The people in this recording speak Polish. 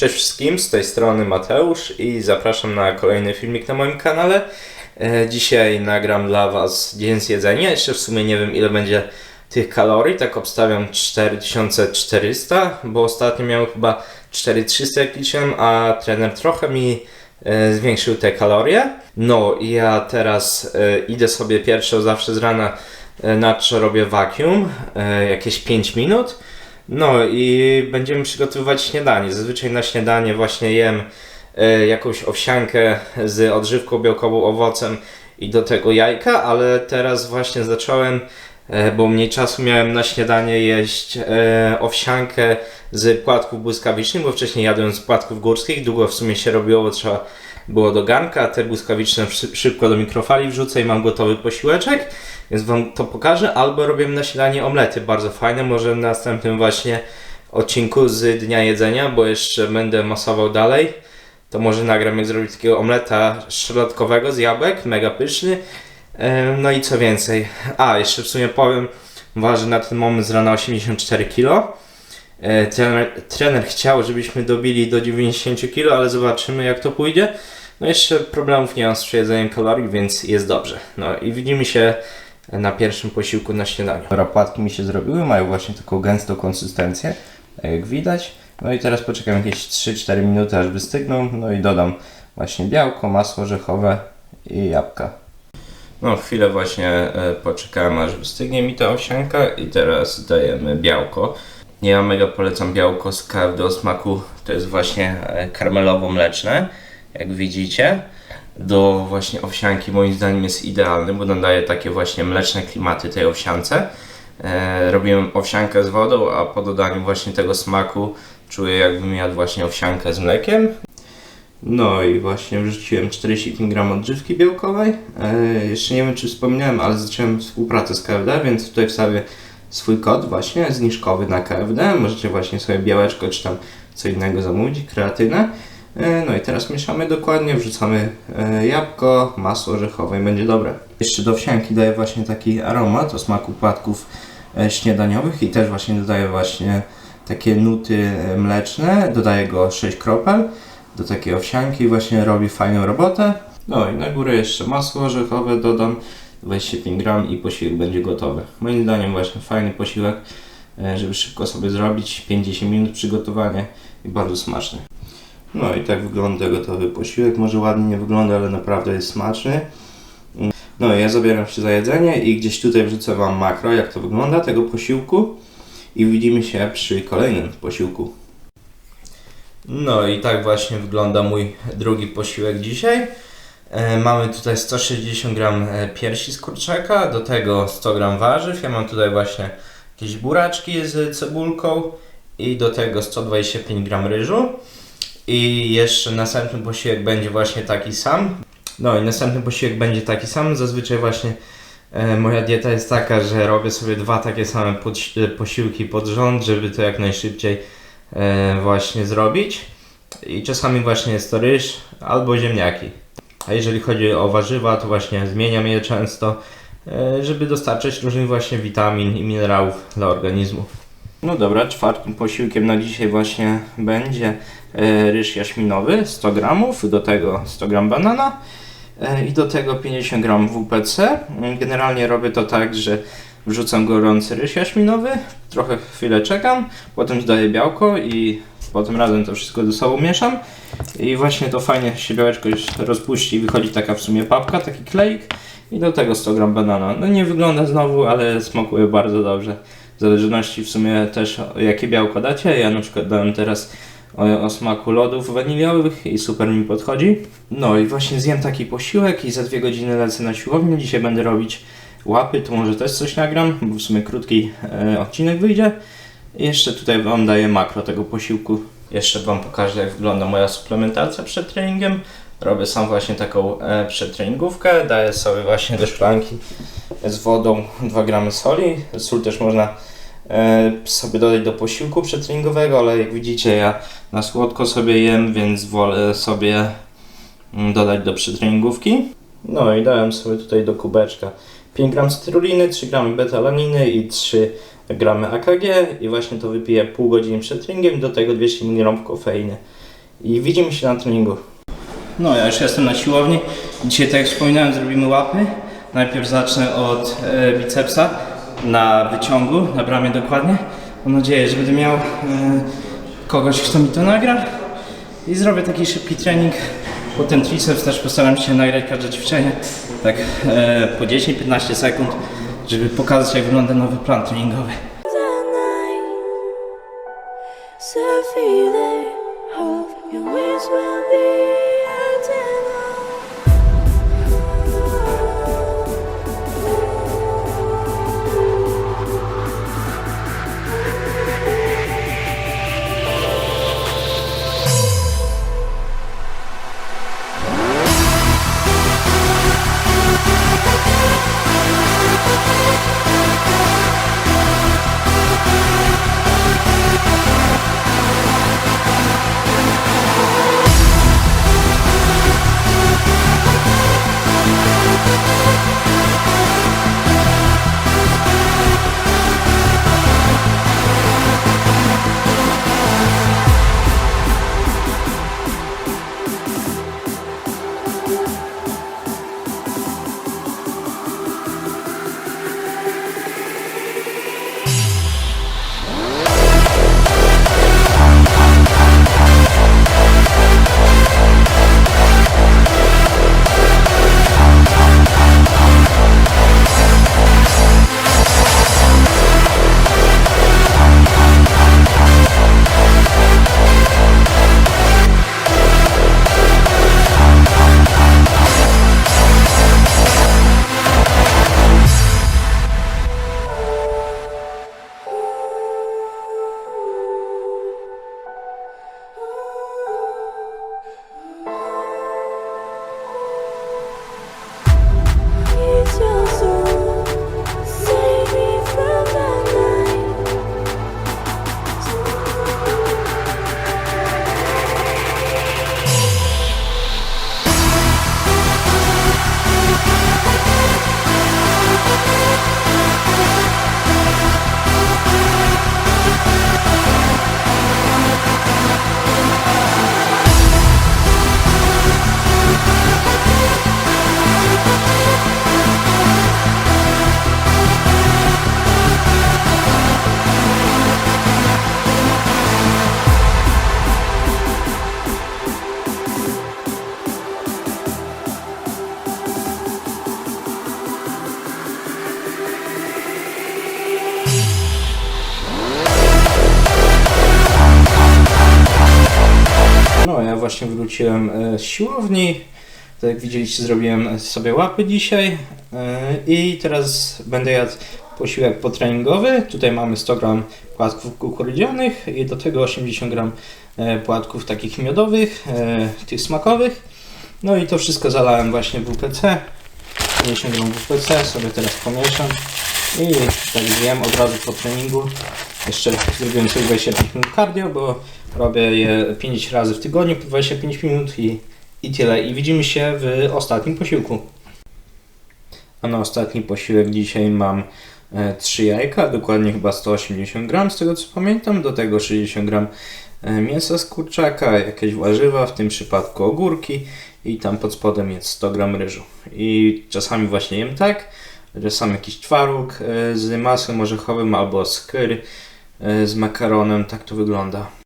Cześć wszystkim, z tej strony Mateusz i zapraszam na kolejny filmik na moim kanale. E, Dzisiaj nagram dla Was dzień z jedzenia. Jeszcze w sumie nie wiem ile będzie tych kalorii, tak obstawiam 4400, bo ostatnio miałem chyba 4300 jak liczyłem, a trener trochę mi e, zwiększył te kalorie. No i ja teraz e, idę sobie pierwsze zawsze z rana na co robię vacuum, jakieś 5 minut. No i będziemy przygotowywać śniadanie. Zazwyczaj na śniadanie właśnie jem e, jakąś owsiankę z odżywką białkową, owocem i do tego jajka, ale teraz właśnie zacząłem, e, bo mniej czasu miałem na śniadanie jeść e, owsiankę z płatków błyskawicznych, bo wcześniej jadłem z płatków górskich, długo w sumie się robiło, bo trzeba było do garnka, te błyskawiczne szy- szybko do mikrofali wrzucę i mam gotowy posiłeczek, więc Wam to pokażę, albo robię na śniadanie omlety, bardzo fajne, może w następnym właśnie odcinku z dnia jedzenia, bo jeszcze będę masował dalej, to może nagram jak zrobić takiego omleta szrotkowego z jabłek, mega pyszny, no i co więcej, a jeszcze w sumie powiem, waży na ten moment z rana 84 kg, Trener, trener chciał, żebyśmy dobili do 90 kg, ale zobaczymy jak to pójdzie. No jeszcze problemów nie mam z przejedzeniem kalorii, więc jest dobrze. No i widzimy się na pierwszym posiłku na śniadaniu. Płatki mi się zrobiły, mają właśnie taką gęstą konsystencję, tak jak widać. No i teraz poczekam jakieś 3-4 minuty aż wystygną, no i dodam właśnie białko, masło orzechowe i jabłka. No chwilę właśnie e, poczekałem aż wystygnie mi ta owsianka i teraz dajemy białko. Ja mega polecam białko z KFD o smaku, to jest właśnie e, karmelowo-mleczne, jak widzicie. Do właśnie owsianki moim zdaniem jest idealny, bo nadaje takie właśnie mleczne klimaty tej owsiance. E, robiłem owsiankę z wodą, a po dodaniu właśnie tego smaku czuję jakbym jadł właśnie owsiankę z mlekiem. No i właśnie wrzuciłem 45 g odżywki białkowej. E, jeszcze nie wiem czy wspominałem, ale zacząłem współpracę z KFD, więc tutaj wstawię swój kod właśnie zniżkowy na KFD. Możecie właśnie sobie białeczko czy tam co innego zamówić, kreatynę. E, No i teraz mieszamy dokładnie, wrzucamy e, jabłko, masło orzechowe i będzie dobre. Jeszcze do wsianki daję właśnie taki aromat o smaku płatków e, śniadaniowych i też właśnie dodaję właśnie takie nuty mleczne. Dodaję go 6 kropel do takiej owsianki właśnie robi fajną robotę. No i na górę jeszcze masło orzechowe dodam 25 gram i posiłek będzie gotowy. Moim zdaniem właśnie fajny posiłek, e, żeby szybko sobie zrobić, 50 minut przygotowania i bardzo smaczny. No i tak wygląda gotowy posiłek. Może ładnie nie wygląda, ale naprawdę jest smaczny. No i ja zabieram się za jedzenie i gdzieś tutaj wrzucę Wam makro, jak to wygląda tego posiłku i widzimy się przy kolejnym posiłku. No i tak właśnie wygląda mój drugi posiłek dzisiaj. E, mamy tutaj 160 gram e, piersi z kurczaka, do tego 100 gram warzyw. Ja mam tutaj właśnie jakieś buraczki z cebulką i do tego 125 gram ryżu. I jeszcze następny posiłek będzie właśnie taki sam. No i następny posiłek będzie taki sam. Zazwyczaj właśnie e, moja dieta jest taka, że robię sobie dwa takie same posiłki pod rząd, żeby to jak najszybciej właśnie zrobić. I czasami właśnie jest to ryż albo ziemniaki. A jeżeli chodzi o warzywa, to właśnie zmieniam je często, e, żeby dostarczyć różnych właśnie witamin i minerałów dla organizmu. No dobra, czwartym posiłkiem na dzisiaj właśnie będzie e, ryż jaśminowy 100 gramów, do tego 100 gram banana e, i do tego 50 gram WPC. Generalnie robię to tak, że wrzucam gorący ryż jaśminowy, trochę chwilę czekam, potem dodaję białko i potem razem to wszystko ze sobą mieszam i właśnie to fajnie się białeczko rozpuści i wychodzi taka w sumie papka, taki kleik i do tego 100 gram banana. No nie wygląda znowu, ale smakuje bardzo dobrze. W zależności w sumie też jakie białko dacie. Ja na przykład dałem teraz o, o smaku lodów waniliowych i super mi podchodzi. No i właśnie zjem taki posiłek i za dwie godziny lecę na siłownię. Dzisiaj będę robić łapy, to może też coś nagram, bo w sumie krótki e, odcinek wyjdzie. Jeszcze tutaj Wam daję makro tego posiłku. Jeszcze Wam pokażę jak wygląda moja suplementacja przed treningiem. Robię sam właśnie taką e, daję sobie właśnie do szklanki z wodą 2 gramy soli. Sól też można e, sobie dodać do posiłku przedtreningowego, ale jak widzicie ja na słodko sobie jem, więc wolę sobie mm, dodać do przedtreningówki. No i dałem sobie tutaj do kubeczka 5 gram cytruliny, 3 gramy betalaniny i 3 gramy AKG i właśnie to wypiję pół godziny przed treningiem, do tego 200 mg kofeiny. i widzimy się na treningu. No, ja już jestem na siłowni. Dzisiaj, tak jak wspominałem, zrobimy łapy. Najpierw zacznę od e, bicepsa na wyciągu, na bramie dokładnie. Mam nadzieję, że będę miał e, kogoś, kto mi to nagra. I zrobię taki szybki trening. Potem triceps też postaram się nagrać każde ćwiczenie. Tak e, po 10-15 sekund, żeby pokazać jak wygląda nowy plan treningowy. Właśnie wróciłem e, z siłowni. Tak jak widzieliście, zrobiłem sobie łapy dzisiaj e, i teraz będę jadł posiłek potreningowy. Tutaj mamy 100 gram płatków kukurydzianych i do tego 80 gram e, płatków takich miodowych, tych smakowych. No i to wszystko zalałem właśnie WPC. 50 gram WPC sobie teraz pomieszam i tak od razu po treningu. Jeszcze zrobiłem sobie 25 minut cardio, bo robię je 5 razy w tygodniu po 25 minut i, i tyle. I widzimy się w ostatnim posiłku. A na ostatni posiłek dzisiaj mam e, 3 jajka, dokładnie chyba 180 gram z tego co pamiętam. Do tego 60 gram e, mięsa z kurczaka, jakieś warzywa, w tym przypadku ogórki i tam pod spodem jest 100 gram ryżu. I czasami właśnie jem tak, że sam jakiś twaróg e, z masłem orzechowym albo skyr e, z makaronem, tak to wygląda.